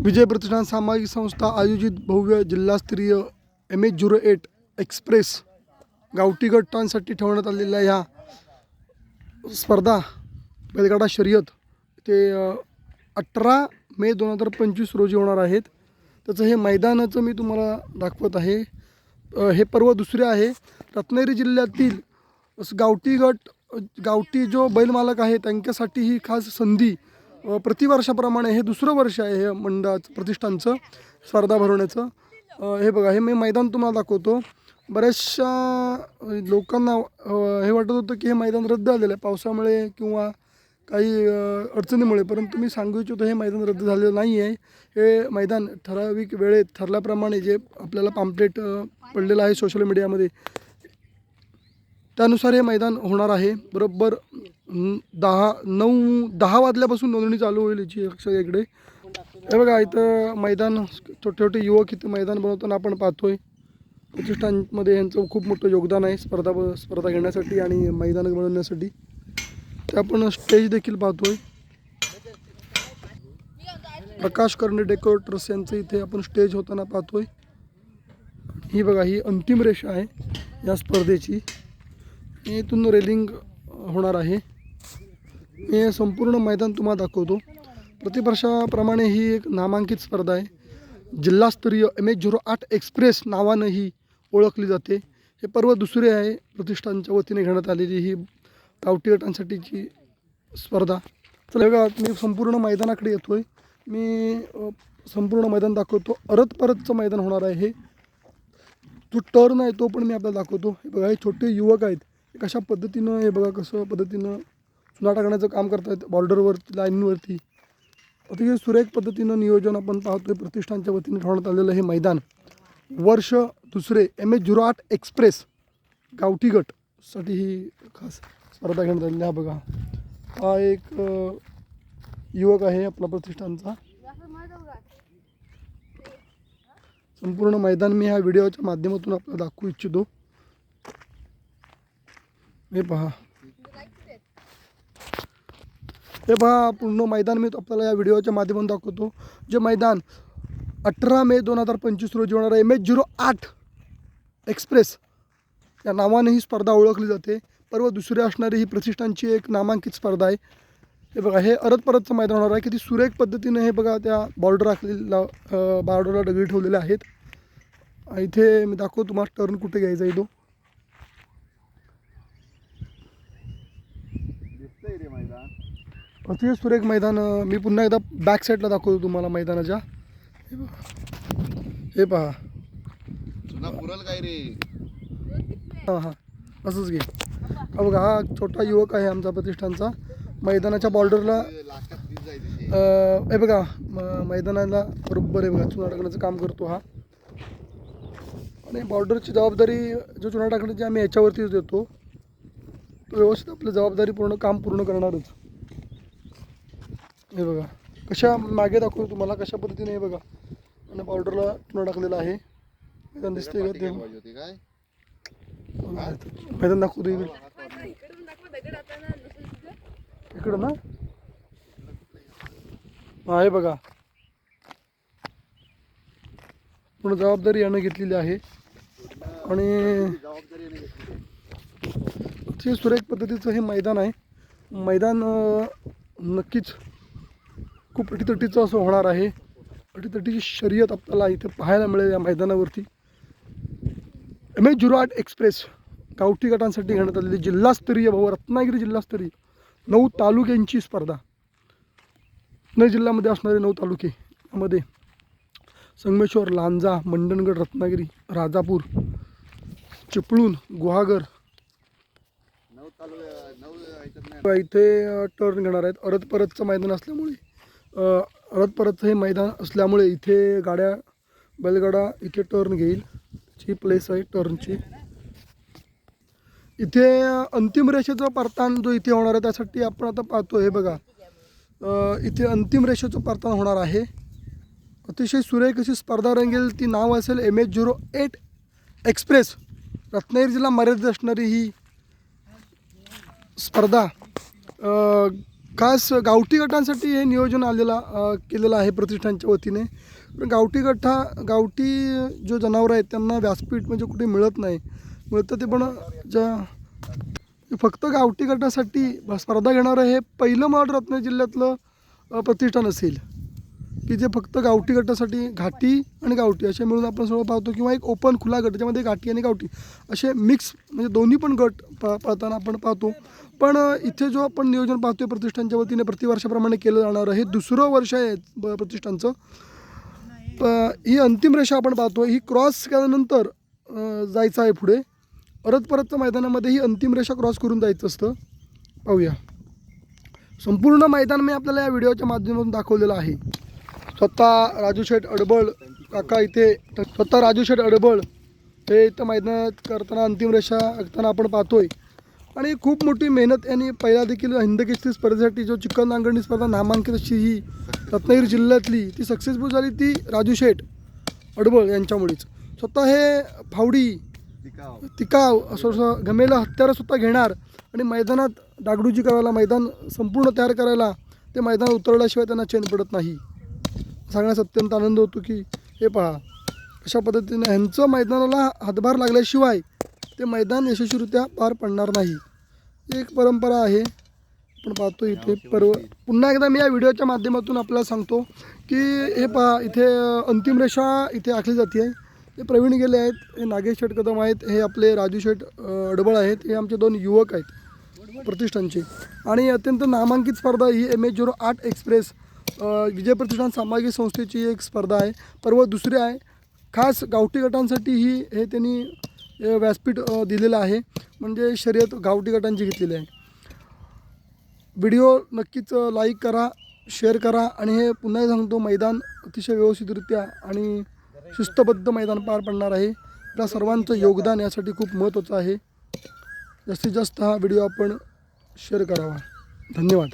विजय प्रतिष्ठान सामाजिक संस्था आयोजित भव्य जिल्हास्तरीय M H zero eight express गावठी गटांसाठी ठेवण्यात आलेल्या ह्या स्पर्धा बैलगाडा शर्यत ते अठरा मे दोन हजार पंचवीस रोजी होणार आहेत. त्याचं हे मैदानाचं मी तुम्हाला दाखवत आहे. हे पर्व दुसरे आहे. रत्नागिरी जिल्ह्यातील गावठी गट गावठी जो बैलमालक आहे त्यांच्यासाठी ही खास संधी प्रतिवर्षाप्रमाणे हे दुसरं वर्ष आहे हे मंडळाचं प्रतिष्ठानचं स्पर्धा भरवण्याचं. हे बघा हे मी मैदान तुम्हाला दाखवतो. बऱ्याचशा लोकांना हे वाटत होतं की हे मैदान रद्द झालेलं आहे. पावसामुळे किंवा काही अडचणीमुळे परंतु मी सांगू इच्छितो हे मैदान रद्द झालेलं नाही आहे. हे मैदान ठराविक वेळेत ठरल्याप्रमाणे जे आपल्याला पाम्पलेट पडलेलं आहे सोशल मीडियामध्ये त्यानुसार हे मैदान होणार आहे. बरोबर दहा नऊ दहा वाजल्यापासून नोंदणी चालू होईल याची लक्ष इकडे. हे बघा इथं मैदान छोटे छोटे युवक इथं मैदान बनवताना आपण पाहतोय. प्रतिष्ठानमध्ये यांचं खूप मोठं योगदान आहे स्पर्धा ब- स्पर्धा घेण्यासाठी आणि मैदान बनवण्यासाठी. ते आपण स्टेज देखील पाहतोय. प्रकाश कर्णे डेकोरेटर्स यांचं इथे आपण स्टेज होताना पाहतोय. ही बघा ही अंतिम रेषा आहे या स्पर्धेची. इथून रेलिंग होणार आहे. मी संपूर्ण मैदान तुम्हाला दाखवतो. प्रतिवर्षाप्रमाणे ही एक नामांकित स्पर्धा आहे. जिल्हास्तरीय एम एच झिरो आठ एक्सप्रेस नावानं ही ओळखली जाते. हे पर्व दुसरे आहे. प्रतिष्ठानच्या वतीने घेण्यात आलेली ही गावठी गटांसाठीची स्पर्धा. चला बघा मी संपूर्ण मैदानाकडे येतो आहे मी संपूर्ण मैदान दाखवतो. अरत परतचं मैदान होणार आहे. हे जो टर्न आहे तो पण मी आपल्याला दाखवतो. हे बघा हे छोटे युवक आहेत. कशा पद्धतीनं हे बघा कसं पद्धतीनं चुना टाकण्याचं काम करतायत बॉर्डरवरती लाईनवरती. अतिशय सुरेख पद्धतीनं नियोजन आपण पाहतोय प्रतिष्ठानच्या वतीने ठेवण्यात आलेलं हे मैदान. वर्ष दुसरे एम एच झिरो आठ एक्सप्रेस गावठी गटसाठी ही खास स्पर्धा घेण्यात आलेली आहे. हा बघा. हा एक युवक आहे आपला प्रतिष्ठानचा. संपूर्ण मैदान मी ह्या व्हिडिओच्या माध्यमातून आपल्याला दाखवू इच्छितो. हे पहा. हे पहा पूर्ण मैदान मी आपल्याला या व्हिडिओच्या माध्यमातून दाखवतो. जे मैदान अठरा मे दोन हजार पंचवीस रोजी होणार एम एच झिरो आठ एक्सप्रेस. या नावाने ही स्पर्धा ओळखली जाते. परवा दुसरी असणारी ही प्रतिष्ठानची एक नामांकित स्पर्धा आहे. हे बघा हे अरत परतचं मैदान होणार आहे. किती सुरेख पद्धतीने हे बघा त्या बॉर्डर आखलेला बॉर्डरला दगडी ठेवलेले आहेत. इथे मी दाखवतो तुम्हाला टर्न कुठे घ्यायचा आहे तो दिसतंय रे मैदान अतिशय सुरेख मैदान मी पुन्हा एकदा बॅक साईडला दाखवतो तुम्हाला मैदानाच्या. हे बघा. हे पहा. काय रे? हां हां. असंच घे. हा बघा हा छोटा युवक आहे आमचा प्रतिष्ठानचा. मैदानाच्या बॉर्डरला हे बघा मैदानाला बरोबर आहे बघा चुना टाकण्याचं काम करतो हा. आणि बॉर्डरची जबाबदारी जो चुना टाकण्याची आम्ही याच्यावरतीच देतो. व्यवस्थित आपलं जबाबदारी पूर्ण काम पूर्ण करणारच. हे बघा कशा मागे दाखवतो तुम्हाला कशा पद्धतीने हे बघा. आणि पावडरला चुना टाकलेला आहे. मैदान दिसते का? ते काय मैदान दाखवतो इकडे. इकडं ना? हा हे बघा. पूर्ण जबाबदारी यानं घेतलेली आहे. आणि अतिशय सुरेख पद्धतीचं हे मैदान आहे. मैदान नक्कीच खूप अटीतटीचं असं होणार आहे. अटीतटीची शर्यत आपल्याला इथे पाहायला मिळेल या मैदानावरती. एम एच झिरो आठ एक्सप्रेस गावठी गटांसाठी घेण्यात आलेली जिल्हास्तरीय भाऊ रत्नागिरी जिल्हास्तरीय नऊ तालुक्यांची स्पर्धा. पुणे जिल्ह्यामध्ये असणारे नऊ तालुके यामध्ये संगमेश्वर लांजा मंडणगड रत्नागिरी राजापूर चिपळूण गुहागर नऊ चालू नऊ ह्याच्यात नाही इथे टर्न घेणार आहेत. अरत परतचं मैदान असल्यामुळे अरत परतचं हे मैदान असल्यामुळे इथे गाड्या बैलगाडा इथे टर्न घेईल. ची प्लेस आहे टर्नची इथे अंतिम रेषेचं परतान जो इथे होणार आहे त्यासाठी आपण आता पाहतो हे बघा. इथे अंतिम रेषेचं परतान होणार आहे. अतिशय सुरेख अशी स्पर्धा रंगेल. ती नाव असेल M H zero eight express Ratnagiri जिल्हा मर्यादित असणारी ही स्पर्धा. खास गावठी गटांसाठी हे नियोजन आलेलं केलेलं आहे प्रतिष्ठानच्या वतीने. पण गावठी गठा गावठी जो जनावरं आहेत त्यांना व्यासपीठ म्हणजे कुठे मिळत नाही. मिळतं ते पण ज्या फक्त गावठी गटासाठी स्पर्धा घेणारं हे पहिलं मला वाटतं रत्नागिरी जिल्ह्यातलं प्रतिष्ठान असेल. की जे फक्त गावठी गटासाठी घाटी आणि गावठी असे मिळून आपण सगळं पाहतो किंवा एक ओपन खुला गट ज्यामध्ये घाटी आणि गावठी असे मिक्स म्हणजे दोन्ही पण गट प पाहताना आपण पाहतो. पण इथे जो आपण नियोजन पाहतोय प्रतिष्ठानच्या वतीने प्रतिवर्षाप्रमाणे केलं जाणारं हे दुसरं वर्ष आहे ब- प्रतिष्ठानचं. प ही अंतिम रेषा आपण पाहतो ही क्रॉस केल्यानंतर जायचं आहे पुढे. परत परतच्या मैदानामध्ये ही अंतिम रेषा क्रॉस करून जायचं असतं. पाहूया. संपूर्ण मैदान मी आपल्याला या व्हिडिओच्या माध्यमातून दाखवलेलं आहे. स्वतः राजू शेठ अडबळ काका इथे स्वतः राजू शेठ अडबळ हे इथं मैदानात करताना अंतिम रेषा आखताना आपण पाहतोय. आणि खूप मोठी मेहनत यांनी पहिला देखील हिंदकेसरी स्पर्धेसाठी जो चिकन नांगरणी स्पर्धा नामांकित अशी ही रत्नागिरी जिल्ह्यातली ती सक्सेसफुल झाली ती राजू शेठ अडबळ यांच्यामुळेच. स्वतः हे फावडी टिकाव तिकाव असं असं गमेला हत्यारं स्वतः घेणार आणि मैदानात डागडुजी करायला मैदान संपूर्ण तयार करायला ते मैदान उतरल्याशिवाय त्यांना चैन पडत नाही. सांगण्यास अत्यंत आनंद होतो की हे पहा अशा पद्धतीने ह्यांचं मैदानाला हातभार लागल्याशिवाय ते मैदान यशस्वीरित्या पार पडणार नाही. एक परंपरा आहे. आपण पाहतो इथे पर्व पुन्हा एकदा मी या व्हिडिओच्या माध्यमातून आपल्याला सांगतो की हे पहा इथे अंतिम रेषा इथे आखली जाते आहे हे प्रवीण गेले आहेत हे नागेश शेठ कदम आहेत हे आपले राजू शेठ अडबळ आहेत हे आमचे दोन युवक आहेत प्रतिष्ठानचे. आणि अत्यंत नामांकित स्पर्धा ही एम एच झिरो आठ एक्सप्रेस विजय प्रतिष्ठान सामाजिक संस्थेची एक स्पर्धा आहे. पर्व दुसरी आहे. खास गावठी गटांसाठी ही हे त्यांनी व्यासपीठ दिलेलं आहे. म्हणजे शर्यत गावठी गटांची घेतलेली आहे. व्हिडिओ नक्कीच लाईक करा शेअर करा आणि हे पुन्हा सांगतो मैदान अतिशय व्यवस्थितरित्या आणि शिस्तबद्ध मैदान पार पडणार आहे. आपल्या सर्वांचं योगदान यासाठी खूप महत्त्वाचं आहे. जास्तीत जास्त हा व्हिडिओ आपण शेअर करावा. धन्यवाद.